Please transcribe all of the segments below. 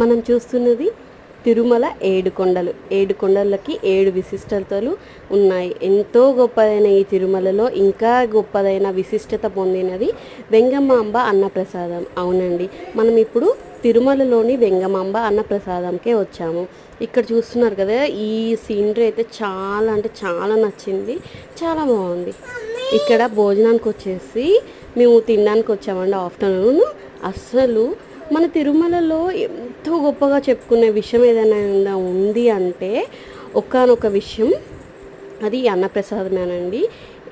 మనం చూస్తున్నది తిరుమల ఏడు కొండలు ఏడు కొండలకి ఏడు విశిష్టతలు ఉన్నాయి. ఎంతో గొప్పదైన ఈ తిరుమలలో ఇంకా గొప్పదైన విశిష్టత పొందినది వెంగమాంబ అన్నప్రసాదం. అవునండి. మనం ఇప్పుడు తిరుమలలోని వెంగమాంబ అన్నప్రసాదంకే వచ్చాము. ఇక్కడ చూస్తున్నారు కదా ఈ సీనరీ అయితే చాలా అంటే చాలా నచ్చింది. చాలా బాగుంది. ఇక్కడ భోజనానికి వచ్చేసి మేము తినడానికి వచ్చామండి ఆఫ్టర్నూన్. అస్సలు మన తిరుమలలో ఎంతో గొప్పగా చెప్పుకునే విషయం ఏదైనా ఉంది అంటే ఒకానొక విషయం అది అన్నప్రసాదమేనండి.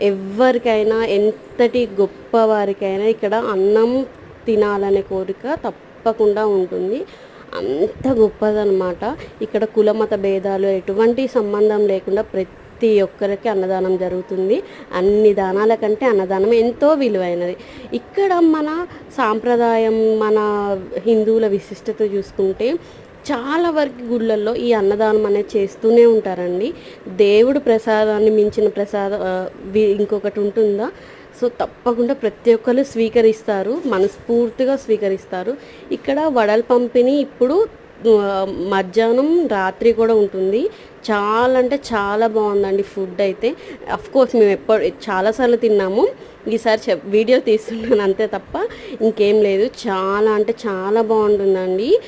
ఎవరికైనా ఎంతటి గొప్ప వారికైనా ఇక్కడ అన్నం తినాలనే కోరిక తప్పకుండా ఉంటుంది. అంత గొప్పదనమాట ఇక్కడ కులమత భేదాలు ఎటువంటి సంబంధం లేకుండా ప్రతి ప్రతి ఒక్కరికి అన్నదానం జరుగుతుంది. అన్ని దానాల కంటే అన్నదానం ఎంతో విలువైనది. ఇక్కడ మన సాంప్రదాయం మన హిందువుల విశిష్టత చూసుకుంటే చాలా వరకు గుళ్ళల్లో ఈ అన్నదానం అనేది చేస్తూనే ఉంటారండి. దేవుడు ప్రసాదాన్ని మించిన ప్రసాద వి- ఇంకొకటి ఉంటుందా? సో తప్పకుండా ప్రతి ఒక్కరు స్వీకరిస్తారు. మనస్ఫూర్తిగా స్వీకరిస్తారు. ఇక్కడ వడల పంపిణీ ఇప్పుడు మధ్యాహ్నం రాత్రి కూడా ఉంటుంది. చాలా అంటే చాలా బాగుందండి ఫుడ్ అయితే. అఫ్ కోర్స్ మేము ఎప్పుడు చాలాసార్లు తిన్నాము. ఈసారి చెప్ వీడియో తీస్తున్నాను అంతే తప్ప ఇంకేం లేదు. చాలా అంటే చాలా బాగుంటుందండి.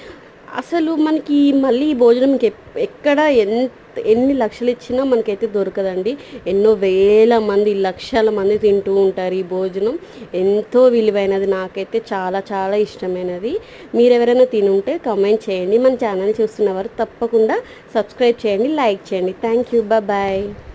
అసలు మనకి మళ్ళీ ఈ భోజనం ఎక్కడ ఎంత ఎన్ని లక్షలు ఇచ్చినా మనకైతే దొరకదండి. ఎన్నో వేల మంది లక్షల మంది తింటూ ఉంటారు ఈ భోజనం. ఎంతో విలువైనది. నాకైతే చాలా చాలా ఇష్టమైనది. మీరు ఎవరైనా తినుంటే కామెంట్ చేయండి. మన ఛానల్ చూస్తున్నవారు తప్పకుండా సబ్స్క్రైబ్ చేయండి లైక్ చేయండి. Thank you bye